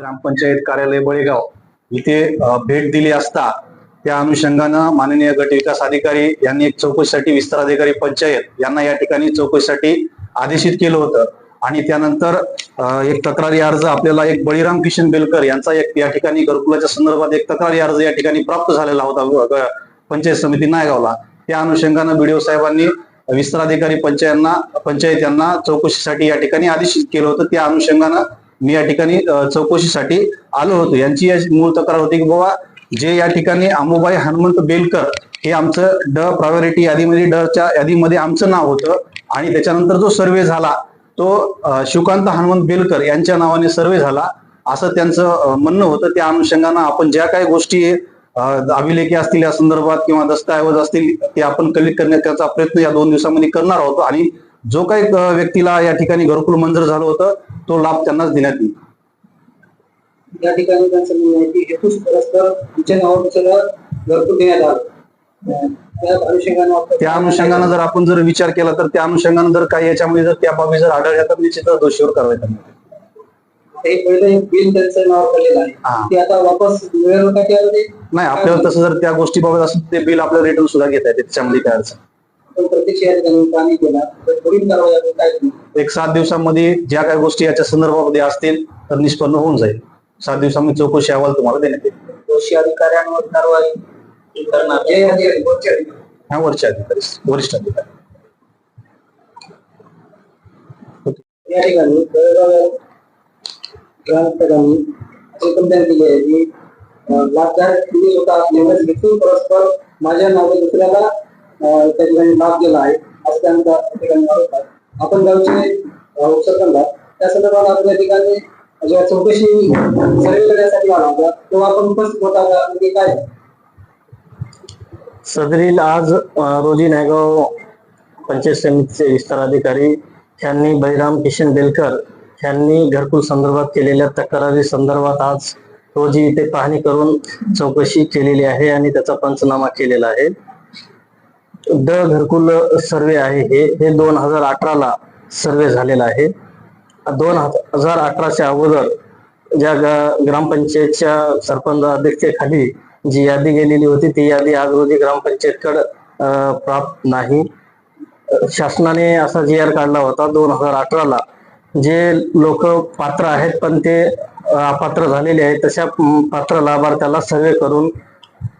ग्रामपंचायत कार्यालय बळेगाव इथे भेट दिली असता त्या अनुषंगानं माननीय गट विकास अधिकारी यांनी एक चौकशीसाठी विस्तार अधिकारी पंचायत यांना या ठिकाणी चौकशीसाठी आदेशित केलं होतं. आणि त्यानंतर एक तक्रारी अर्ज आपल्याला एक बळीराम किशन बेलकर यांचा एक या ठिकाणी घरकुलाच्या संदर्भात एक तक्रारी अर्ज या ठिकाणी प्राप्त झालेला होता पंचायत समिती नायगावला. त्या अनुषंगानं बीडीओ साहेबांनी विस्तार अधिकारी पंचायतना पंचायत यांना चौकशीसाठी या ठिकाणी आदेशित केलं होतं. त्या अनुषंगानं मी या ठिकाणी चौकशीसाठी आलो होतो. यांची या मूळ तक्रार होती की बाबा जे या ठिकाणी अंबुबाई हनुमंत बेलकर हे आमचं ड प्रायोरिटी यादीमध्ये डच्या यादीमध्ये आमचं नाव होतं आणि त्याच्यानंतर जो सर्वे झाला तो शुकांत शिवकांत हनुमंत बेलकर यांच्या नावाने सर्वे झाला असं त्यांचं म्हणणं होतं. त्या अनुषंगानं आपण ज्या काही गोष्टी अभिलेखे अभिलेखी असतील या संदर्भात किंवा दस्तऐवज असतील ते आपण कलेक्ट करण्याचा प्रयत्न या दोन दिवसामध्ये करणार आहोत. आणि जो काही व्यक्तीला या ठिकाणी घरकुल मंजूर झालं होतं तो लाभ त्यांनाच देण्यात येईल. या ठिकाणी त्यांचं म्हणणं आहे की हेतूच परस्पर तुमच्या नावावर सगळं घरकुल देण्यात आलं. त्या अनुषंगानं त्या अनुषंगानं जर आपण जर विचार केला तर त्या अनुषंगानं जर काही याच्यामध्ये जर त्या बाबी जर आढळल्या तर निश्चितच दोषीवर कारवाई पहिलं एक बिल त्यांचं नाव केलेलं आहे. ते आता वापस मिळेल का नाही आपल्याला तसं जर त्या गोष्टी बाबत असेल ते बिल आपल्याला रिटर्न सुद्धा घेता येते. त्याच्यामध्ये काय अडचण एक सात दिवसामध्ये ज्या काही गोष्टी याच्या संदर्भामध्ये असतील तर निष्पन्न होऊन जाईल. सात दिवसामध्ये चौकशी अहवाल तुम्हाला देण्यात येईल. दोषी अधिकाऱ्यांवर कारवाई करणार. जे अधिकारी. वरचे अधिकारी. वरिष्ठ अधिकारी. या ठिकाणी बेळगाव ग्रामस्थांनी अशी कंप्लेंट केली आहे. की अं, लाभदार तुम्ही स्वतः असल्यामुळे परस्पर माझ्या नावे दुसऱ्याला त्या ठिकाणी लाभ दिला आहे. असं त्यांचा त्या ठिकाणी आरोप आपण गावचे अं, उपसरपंच त्या संदर्भात आपण या ठिकाणी जेव्हा चौकशी सर्वे करण्यासाठी आला होता तेव्हा आपण उपस्थित होता का? म्हणजे काय? सदरील आज रोजी नायगाव पंचायत समितीचे विस्तार अधिकारी यांनी बळीराम किशन बेलकर यांनी घरकुल संदर्भात केलेल्या तक्रारी संदर्भात आज रोजी इथे पाहणी करून चौकशी केलेली आहे आणि त्याचा पंचनामा केलेला आहे. द घरकुल सर्वे आहे. हे हे दोन हजार अठराला सर्वे झालेला आहे. दोन हजार अठराच्या अगोदर ज्या ग्रामपंचायतच्या सरपंच अध्यक्षेखाली जी यादी गेलेली होती ती यादी आज रोजी ग्रामपंचायतकडे प्राप्त नाही. शासनाने असा जी आर काढला होता दोन हजार अठराला. जे लोक पात्र आहेत पण ते अपात्र झालेले आहेत तशा पात्र लाभार्थ्याला सर्वे करून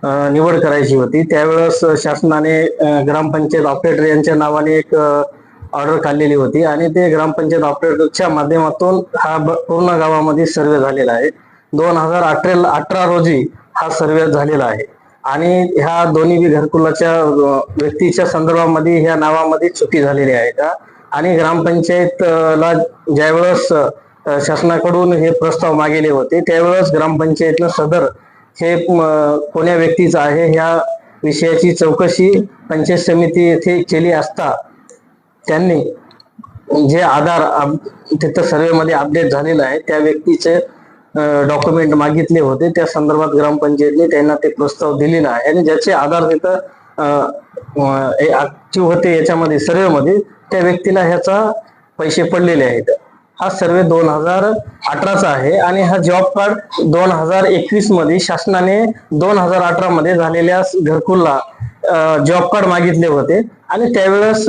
निवड करायची होती. त्यावेळेस शासनाने ग्रामपंचायत ऑपरेटर यांच्या नावाने एक ऑर्डर काढलेली होती आणि ते ग्रामपंचायत ऑपरेटरच्या माध्यमातून हा पूर्ण गावामध्ये सर्वे झालेला आहे. दोन हजार अठरा अठरा रोजी हा सर्वे झालेला आहे. आणि ह्या दोन्ही बी घरकुलाच्या व्यक्तीच्या संदर्भामध्ये ह्या नावामध्ये चुकी झालेली आहे का? आणि ग्रामपंचायतला ज्यावेळेस शासनाकडून हे प्रस्ताव मागेले होते त्यावेळेस ग्रामपंचायतनं सदर हे कोण्या व्यक्तीचं आहे ह्या विषयाची चौकशी पंचायत समिती येथे केली असता त्यांनी जे आधार तिथं सर्वेमध्ये अपडेट झालेलं आहे त्या व्यक्तीचे डॉक्युमेंट मागितले होते. त्या संदर्भात ग्रामपंचायतने त्यांना ते प्रस्ताव दिलेला आहे आणि ज्याचे आधार तिथं ऍक्टिव्ह होते याच्यामध्ये सर्वेमध्ये त्या व्यक्तीला ह्याचा पैसे पडलेले आहेत. हा सर्वे दोन हजार अठराचा आहे आणि हा जॉब कार्ड दोन हजार एकवीसमध्ये शासनाने दोन हजार अठरा मध्ये झालेल्या घरकुलला जॉब कार्ड मागितले होते. आणि त्यावेळेस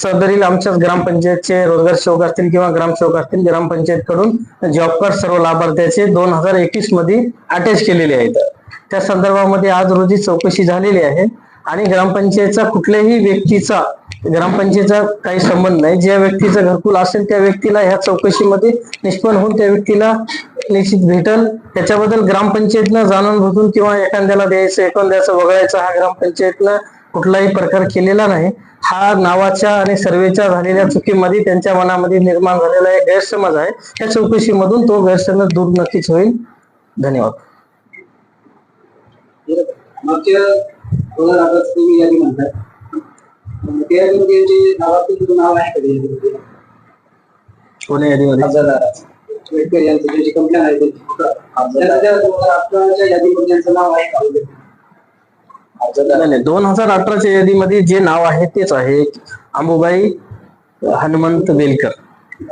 सदरील आमच्याच ग्रामपंचायतचे रोजगार सेवक असतील किंवा ग्रामसेवक असतील ग्रामपंचायत कडून जॉब कार्ड सर्व लाभार्थ्याचे दोन हजार एकवीसमध्ये अटॅच केलेले आहेत. त्या संदर्भामध्ये आज रोजी चौकशी झालेली आहे. आणि ग्रामपंचायतचा कुठल्याही व्यक्तीचा ग्रामपंचायतचा काही संबंध नाही. ज्या व्यक्तीचं घरकुल असेल त्या व्यक्तीला ह्या चौकशीमध्ये निष्पन्न होऊन त्या व्यक्तीला निश्चित भेटल. त्याच्याबद्दल ग्रामपंचायतनं जाणून बुजून किंवा एखाद्याला द्यायचं एखाद्याचं वगळायचं हा ग्रामपंचायतनं कुठलाही प्रकार केलेला नाही. हा नावाच्या आणि सर्वेच्या झालेल्या चुकीमध्ये त्यांच्या मनामध्ये निर्माण झालेला एक गैरसमज आहे. त्या चौकशीमधून तो गैरसमज दूर नक्कीच होईल. धन्यवाद. दोन हजार तुम्ही यादी त्या तुझं नाव आहे? कोणी यादीमध्ये अर्जदाराचं. यांचं कंप्लेंट आहे. त्याच्या यादीमध्ये नाव आहे का नाही नाही दोन हजार अठराच्या यादीमध्ये जे नाव आहे तेच आहे अंबुबाई हनुमंत बेलकर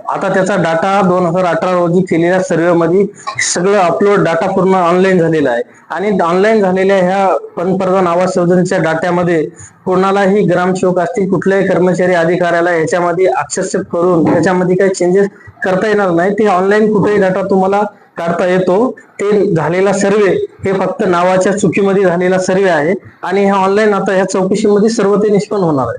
आता त्याचा डाटा दोन हजार अठरा रोजी केलेल्या सर्वे मध्ये सगळं अपलोड डाटा पूर्ण ऑनलाईन झालेला आहे. आणि ऑनलाईन झालेल्या ह्या पंतप्रधान आवास योजनेच्या डाट्यामध्ये कोणालाही ग्रामसेवक असतील कुठल्याही कर्मचारी अधिकाऱ्याला ह्याच्यामध्ये आक्षेप करून त्याच्यामध्ये काही चेंजेस करता येणार नाही. ते ऑनलाईन कुठेही डाटा तुम्हाला काढता येतो. ते झालेला सर्वे हे फक्त नावाच्या चुकीमध्ये झालेला सर्वे आहे. आणि हे ऑनलाईन आता ह्या चौकशीमध्ये सर्व ते निष्पन्न होणार आहे.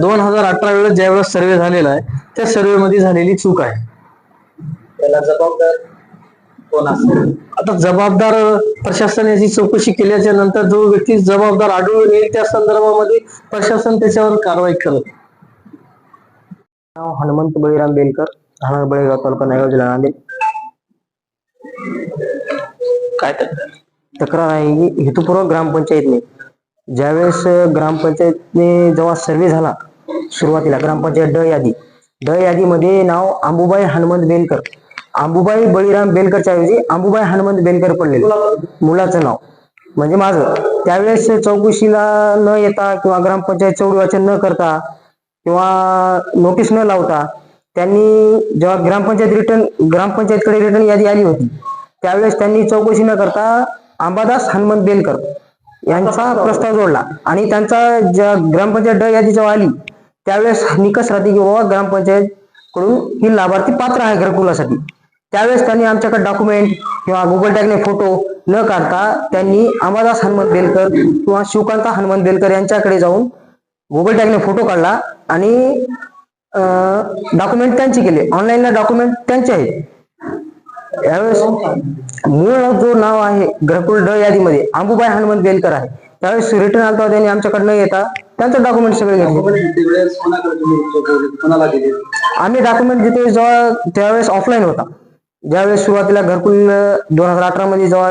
दोन हजार अठरा वेळेस ज्यावेळेस सर्वे झालेला आहे त्या सर्वे मध्ये झालेली चूक आहे. त्याला जबाबदार कोण असेल? आता जबाबदार प्रशासन याची चौकशी केल्याच्यानंतर जो व्यक्ती जबाबदार आढळून येईल त्या संदर्भामध्ये प्रशासन त्याच्यावर कारवाई करत नाव हनुमंत बळीराम बेलकर. राहणार बळेगाव तालुका नायगाव जिल्हा नांदेड काय तक्रार आहे की हेतुपूर्वक ग्रामपंचायतने. ज्यावेळेस ग्रामपंचायतने जेव्हा सर्वे झाला सुरुवातीला ग्रामपंचायत ड यादी. ड यादीमध्ये नाव अंबुबाई हनुमंत बेलकर. अंबुबाई बळीराम बेलकरच्या ऐवजी अंबुबाई हनुमंत बेलकर पडलेलं. मुलाचं नाव. म्हणजे माझं. त्यावेळेस चौकशीला न येता किंवा ग्रामपंचायत चौडी वाचन न करता किंवा नोटीस न लावता त्यांनी जेव्हा ग्रामपंचायत रिटर्न ग्रामपंचायतकडे रिटर्न यादी आली होती त्यावेळेस त्यांनी चौकशी न करता अंबादास हनुमंत बेलकर यांचा प्रस्ताव जोडला. आणि त्यांचा ज्या ग्रामपंचायत ड यादी जेव्हा आली त्यावेळेस निकष राहते की बाबा ग्रामपंचायत कडून ही लाभार्थी पात्र आहे घरकुलासाठी. त्यावेळेस त्यांनी आमच्याकडे डॉक्युमेंट किंवा गुगल टॅगने फोटो न काढता त्यांनी अंबादास हनुमंत बेलकर किंवा शिवकांता हनुमंत बेलकर यांच्याकडे जाऊन गुगल टॅगने फोटो काढला आणि डॉक्युमेंट त्यांचे केले. ऑनलाईनला डॉक्युमेंट त्यांचे आहेत. यावेळेस मूळ जो नाव आहे घरकुल ड यादीमध्ये अंबुबाई हनुमंत बेलकर आहे. त्यावेळेस रिटर्न आलता त्यांनी आमच्याकडनं येता त्यांचं डॉक्युमेंट सगळे घेतले. आम्ही डॉक्युमेंट जिथे जेव्हा त्यावेळेस ऑफलाईन होता. ज्यावेळेस सुरुवातीला घरकुल दोन हजार अठरा मध्ये जेव्हा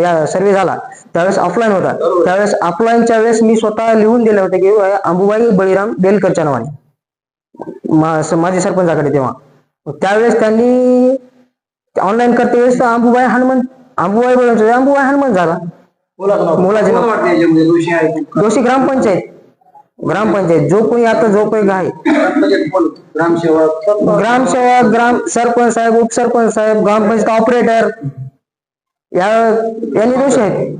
या सर्वे झाला त्यावेळेस ऑफलाईन होता. त्यावेळेस ऑफलाईनच्या वेळेस मी स्वतः लिहून दिले होते की अंबुबाई बळीराम बेलकरच्या नावाने. मा- स- माझे सरपंचाकडे तेव्हा. त्यावेळेस त्यांनी ऑनलाईन करते वेळेस अंबुबाई हनुमंत अंबुबाई बळीराम अंबुबाई हनुमंत झाला. मुलाचं दोषी ग्रामपंचायत. ग्रामपंचायत. जो कोणी आता जो कोणी? आहे ग्रामसेवक ग्रामसेवक ग्राम सरपंच साहेब उपसरपंच साहेब ग्रामपंचायत ऑपरेटर या यांनी दोष आहेत.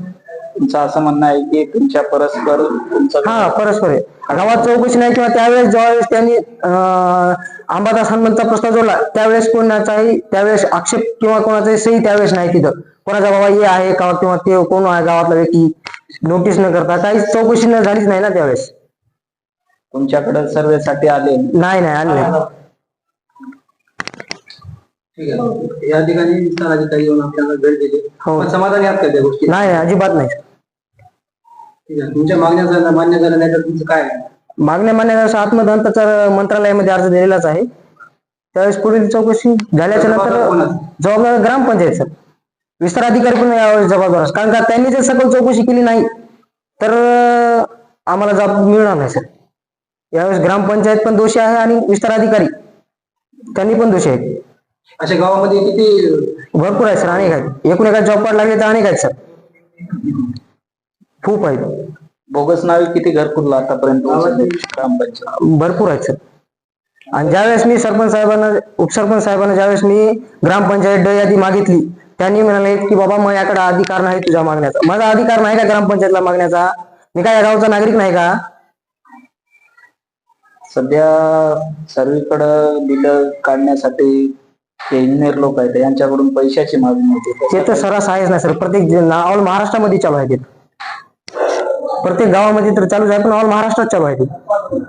तुमचं असं म्हणणं आहे की तुमच्या परस्पर तुमचं हा परस्पर आहे. गावात चौकशी नाही किंवा त्यावेळेस ज्यावेळेस त्यांनी अं, अंबादास हनुमंतचा प्रस्ताव जोडला त्यावेळेस कोणाचाही त्यावेळेस आक्षेप किंवा कोणाचाही सही त्यावेळेस नाही तिथं. कोणाचा बाबा हे आहे का किंवा ते कोण आहे गावातला व्यक्ती नोटीस न करता काही चौकशी न झालीच नाही ना त्यावेळेस. तुमच्याकडे सर्वेसाठी आले. नाही नाही आली. नाही ठीक आहे. या ठिकाणी अधिकारी येऊन आपल्याला भेट दिली. हो. पण समाधानी आहात का त्या गोष्टी? नाही नाही, अजिबात नाही. तुमच्या मागण्या जर मान्य झाल्या नाही तर तुमचं काय आहे? मागण्या मान्य आत्मदंताचा मंत्रालयामध्ये अर्ज दिलेलाच आहे. त्यावेळेस पुढील चौकशी झाल्याच्या जबाबदार कोण नंतर? जबाबदार ग्रामपंचायत सर. विस्तार अधिकारी पण यावेळेस जबाबदार असतात. कारण का त्यांनी जर सखोल चौकशी केली नाही तर अं, आम्हाला जबाब मिळणार नाही सर. यावेळेस ग्रामपंचायत पण दोषी आहे आणि विस्तार अधिकारी त्यांनी पण दोषी आहेत. अशा गावामध्ये किती भरपूर आहेत सर. अनेक आहेत. एकूण एका जॉब कार्ड लागले तर अनेक आहेत सर. खूप आहेत. बोगस नावे किती घरकुल आतापर्यंत? ग्रामपंचायत. भरपूर आहेत सर. आणि ज्यावेळेस मी सरपंच साहेबांना उपसरपंच साहेबांना ज्यावेळेस मी ग्रामपंचायत ड यादी मागितली त्यांनी म्हणाले की बाबा मग याकडे अधिकार नाही तुझ्या मागण्याचा. माझा अधिकार नाही का ग्रामपंचायतला मागण्याचा? मी काय या गावचा नागरिक नाही का? सध्या सर्वीकडे बिलं काढण्यासाठी इंजिनियर लोक आहेत यांच्याकडून पैशाची मागणी होती. ते तर सर्रास आहेच ना सर. प्रत्येक ऑल महाराष्ट्रामध्ये चालू आहे प्रत्येक गावामध्ये तर चालूच आहे पण ऑल महाराष्ट्रात चालू आहे ते.